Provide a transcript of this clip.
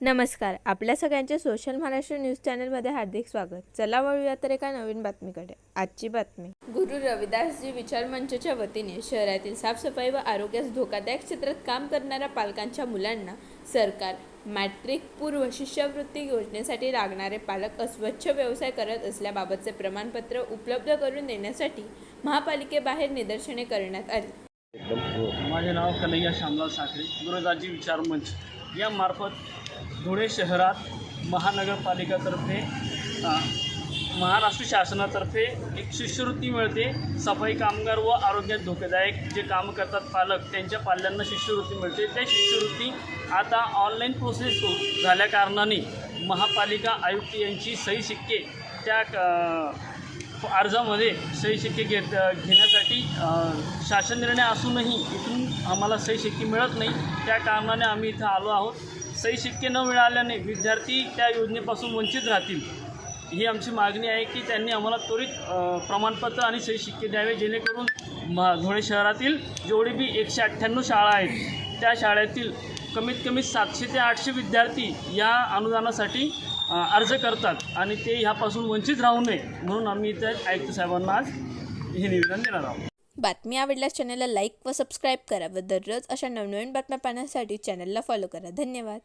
नमस्कार आपल्या सगळ्यांचे सोशल महाराष्ट्र न्यूज चॅनलमध्ये हार्दिक स्वागत. चला वळूया तर एका नवीन बातमीकडे. आजची बातमी. गुरु रविदासजी विचार मंचच्या वतीने शहरातील साफसफाई व आरोग्यास धोकादायक क्षेत्रात काम करणाऱ्या पालकांच्या मुलांना सरकार मॅट्रिक पूर्व शिष्यवृत्ती योजनेसाठी लागणारे पालक अस्वच्छ व्यवसाय करत असल्याबाबतचे प्रमाणपत्र उपलब्ध करून देण्यासाठी महापालिकेबाहेर निदर्शने करण्यात आली. माझे नाव कन्हैया श्यामलाल साखरे गुरुदासजी विचार मंच. यामार्फत धुळे शहरात महानगरपालिकातर्फे महाराष्ट्र शासनातर्फे एक शिष्यवृत्ती मिळते. सफाई कामगार व आरोग्यात धोकेदायक जे काम करतात पालक त्यांच्या पाल्यांना शिष्यवृत्ती मिळते. त्या शिष्यवृत्ती आता ऑनलाईन प्रोसेस हो- झाल्या कारणाने महापालिका आयुक्त यांची सही शिक्के त्या क- अर्जामध्ये सही शिक्के घेत घेण्यासाठी शासन निर्णय असूनही इथून आम्हाला सही शिक्के मिळत नाही. त्या कारणाने आम्ही इथं आलो आहोत. सही शिक्के न मिळाल्याने विद्यार्थी त्या योजनेपासून वंचित राहतील. ही आमची मागणी आहे की त्यांनी आम्हाला त्वरित प्रमाणपत्र आणि सही शिक्के द्यावे जेणेकरून म धुळे शहरातील जेवढे बी एकशे अठ्ठ्याण्णव शाळा आहेत त्या शाळेतील कमीत कमी सातशे ते आठशे विद्यार्थी या अनुदानासाठी अर्ज करतात आणि ते ह्यापासून वंचित राहू नये म्हणून आम्ही इथे आयुक्त साहेबांना आज हे निवेदन देणार आहोत. बातमी आवडल्यास चॅनलला लाईक व सबस्क्राईब करा व दररोज अशा नवनवीन बातम्या पाहण्यासाठी चॅनलला फॉलो करा. धन्यवाद.